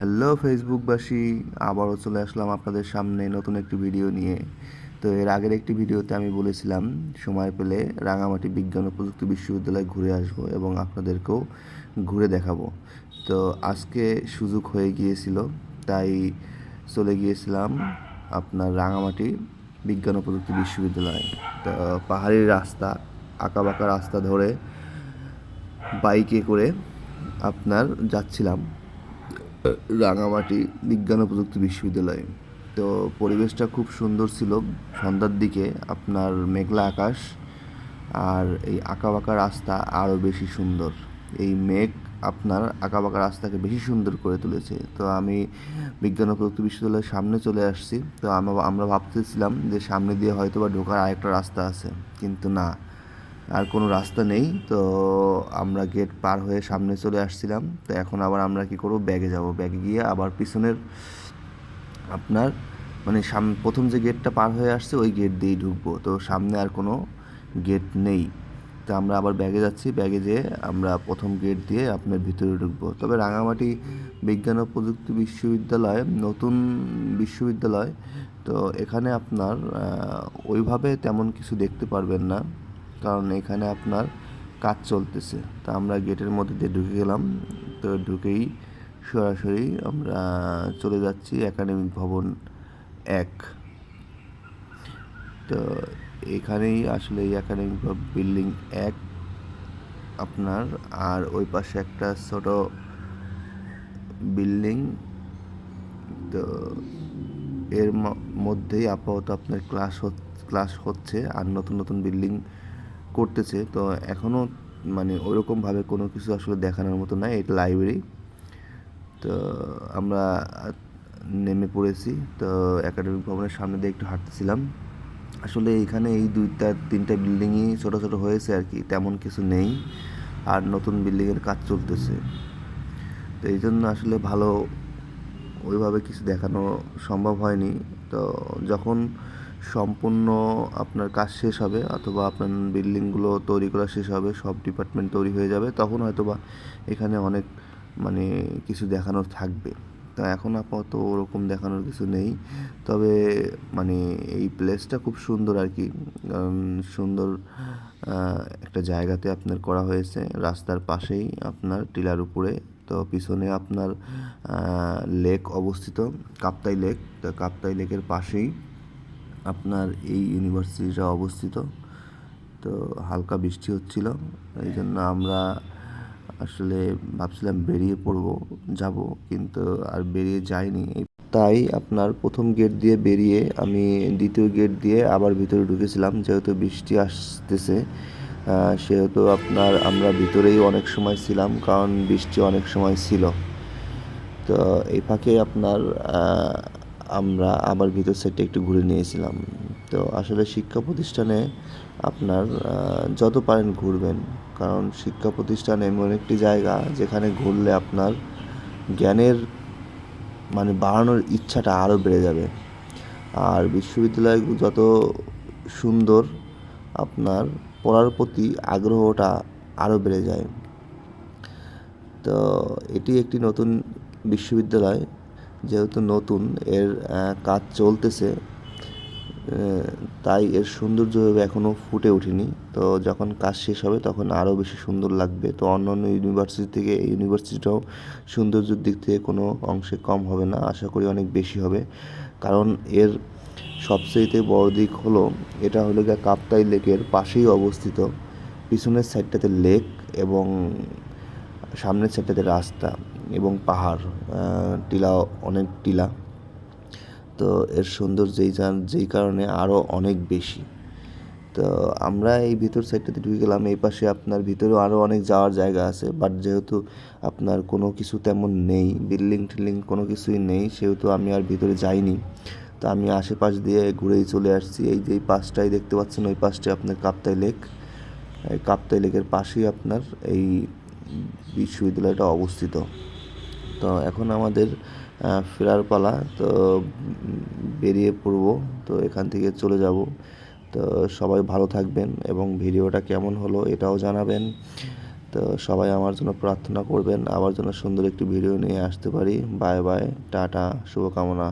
Hello ফেসবুকবাসী আবারও চলে আসলাম আপনাদের সামনে নতুন একটি ভিডিও নিয়ে। তো এর আগের একটি ভিডিওতে আমি বলেছিলাম, সময় পেলে রাঙামাটি বিজ্ঞান ও প্রযুক্তি বিশ্ববিদ্যালয়ে ঘুরে আসব এবং আপনাদেরকেও ঘুরে দেখাবো। তো আজকে সুযোগ হয়ে গিয়েছিল, তাই চলে গিয়েছিলাম আপনার রাঙামাটি বিজ্ঞান ও প্রযুক্তি বিশ্ববিদ্যালয়ে। তো পাহাড়ি রাস্তা, আঁকাবাঁকা রাস্তা ধরে বাইকে করে আপনার যাচ্ছিলাম। রাঙামাটি বিজ্ঞান ও প্রযুক্তি বিশ্ববিদ্যালয়। তো পরিবেশটা খুব সুন্দর ছিল। সন্ধ্যার দিকে আপনার মেঘলা আকাশ আর এই আঁকাবাঁকা রাস্তা আরও বেশি সুন্দর। এই মেঘ আপনার আঁকাবাঁকা রাস্তাকে বেশি সুন্দর করে তুলেছে। তো আমি বিজ্ঞান ও প্রযুক্তি বিশ্ববিদ্যালয়ের সামনে চলে আসছি। তো আমরা আমরা ভাবতেছিলাম যে সামনে দিয়ে হয়তো বা ঢোকার আরেকটা রাস্তা আছে। কিন্তু না। আর কোনো রাস্তা নেই, তো আমরা গেট পার হয়ে সামনে চলে আসছিলাম। তো এখন আবার আমরা কি করব? ব্যাগে যাব। ব্যাগে গিয়ে আবার পিছনের আপনার মানে সাম, প্রথম যে গেটটা পার হয়ে আসছে, ওই গেট দিয়েই ঢুকবো। তো সামনে আর কোনো গেট নেই। তো আমরা আবার ব্যাগে যাচ্ছি। ব্যাগে যেয়ে আমরা প্রথম গেট দিয়ে আপনার ভিতরে ঢুকবো। তবে রাঙামাটি বিজ্ঞান ও প্রযুক্তি বিশ্ববিদ্যালয়, নতুন বিশ্ববিদ্যালয়, তো এখানে আপনার ওইভাবে তেমন কিছু দেখতে পারবেন না। কারণ এখানে আপনার কাজ চলতেছে। তা আমরা গেটের মধ্যে দিয়ে ঢুকে গেলাম। তো ঢুকেই সরাসরি আমরা চলে যাচ্ছি একাডেমিক ভবন এক। তো এখানেই আসলে এই একাডেমিক বিল্ডিং এক। আপনার আর ওই পাশে একটা ছোট বিল্ডিং। তো এর মধ্যেই আপাতত আপনার ক্লাস ক্লাস হচ্ছে আর নতুন নতুন বিল্ডিং করতেছে, তো এখনও মানে ওইরকমভাবে কোনো কিছু আসলে দেখানোর মতো নাই, এটা লাইব্রেরি তো আমরা নেমে পড়েছি, তো একাডেমিক ভবনের সামনে দিয়ে একটু হাঁটতেছিলাম। আসলে এখানে এই দুইটা, তিনটা বিল্ডিংই ছোটো ছোটো হয়েছে আর কি, তেমন কিছু নেই, আর নতুন বিল্ডিংয়ের কাজ চলতেছে। তো এই জন্য আসলে ভালো ওইভাবে কিছু দেখানো সম্ভব হয়নি। তো যখন সম্পূর্ণ আপনার কাজ শেষ হবে অথবা আপনার বিল্ডিংগুলো তৈরি করা শেষ হবে, সব ডিপার্টমেন্ট তৈরি হয়ে যাবে, তখন হয়তো বা এখানে অনেক মানে কিছু দেখানোর থাকবে। তো এখন আপাতত ওরকম দেখানোর কিছু নেই। তবে মানে এই প্লেসটা খুব সুন্দর আর কি কারণ সুন্দর একটা জায়গাতে আপনার করা হয়েছে। রাস্তার পাশেই আপনার টিলার উপরে। তো পিছনে আপনার লেক অবস্থিত, কাপ্তাই লেক তো কাপ্তাই লেকের পাশেই আপনার এই ইউনিভার্সিটিটা অবস্থিত। তো হালকা বৃষ্টি হচ্ছিল, এই জন্য আমরা আসলে ভাবছিলাম বেরিয়ে পড়ব, যাব, কিন্তু আর বেরিয়ে যাইনি। তাই আপনার প্রথম গেট দিয়ে বেরিয়ে আমি দ্বিতীয় গেট দিয়ে আবার ভিতরে ঢুকেছিলাম, যেহেতু বৃষ্টি আসতেছে সেহেতু আপনার আমরা ভিতরেই অনেক সময় ছিলাম, কারণ বৃষ্টি অনেক সময় ছিল। তো এই ফাঁকে আপনার আমরা আবার ভিতর সাইডটা একটু ঘুরে নিয়েছিলাম। তো আসলে শিক্ষা প্রতিষ্ঠানে আপনার যত পারেন ঘুরবেন। কারণ শিক্ষা প্রতিষ্ঠান এমন একটি জায়গা যেখানে ঘুরলে আপনার জ্ঞানের মানে বাড়ানোর ইচ্ছাটা আরও বেড়ে যাবে। আর বিশ্ববিদ্যালয় যত সুন্দর, আপনার পড়ার প্রতি আগ্রহটা আরও বেড়ে যায়। তো এটি একটি নতুন বিশ্ববিদ্যালয়। যেহেতু নতুন, এর কাজ চলতেছে তাই এর সৌন্দর্যভাবে এখনও ফুটে ওঠেনি। তো যখন কাজ শেষ হবে তখন আরও বেশি সুন্দর লাগবে। তো অন্যান্য ইউনিভার্সিটি থেকে এই ইউনিভার্সিটিটাও সৌন্দর্যের দিক থেকে কোনো অংশে কম হবে না, আশা করি অনেক বেশি হবে। কারণ এর সবচেয়ে বড় দিক হলো, এটা হলো গিয়ে কাপ্তাই লেকের পাশেই অবস্থিত। পিছনের সাইডটাতে লেক এবং সামনের সাইডটাতে রাস্তা। এবং পাহাড় টিলা, অনেক টিলা। তো এর সৌন্দর্য যেই যেই কারণে আরও অনেক বেশি। তো আমরা এই ভিতর সাইডটাতে ঢুকে গেলাম, এই পাশে আপনার ভিতরেও আরও অনেক যাওয়ার জায়গা আছে বাট যেহেতু আপনার কোনো কিছু তেমন নেই বিল্ডিং টিল্ডিং কোনো কিছুই নেই, সেহেতু আমি আর ভিতরে যাইনি। তো আমি আশেপাশ দিয়ে ঘুরেই চলে আসছি, এই যে এই পাশটাই দেখতে পাচ্ছেন, ওই পাশটায় আপনার কাপ্তাই লেক। এই কাপ্তাই লেকের পাশেই আপনার এই বিশ্ববিদ্যালয়টা অবস্থিত। তো এখন আমাদের ফেরার পালা। তো বেরিয়ে পড়ব। তো এখান থেকে চলে যাব। তো সবাই ভালো থাকবেন এবং ভিডিওটা কেমন হলো এটাও জানাবেন। তো তো সবাই আমার জন্য প্রার্থনা করবেন। আমার জন্য সুন্দর একটি ভিডিও নিয়ে আসতে পারি। বাই বাই, টাটা, শুভকামনা।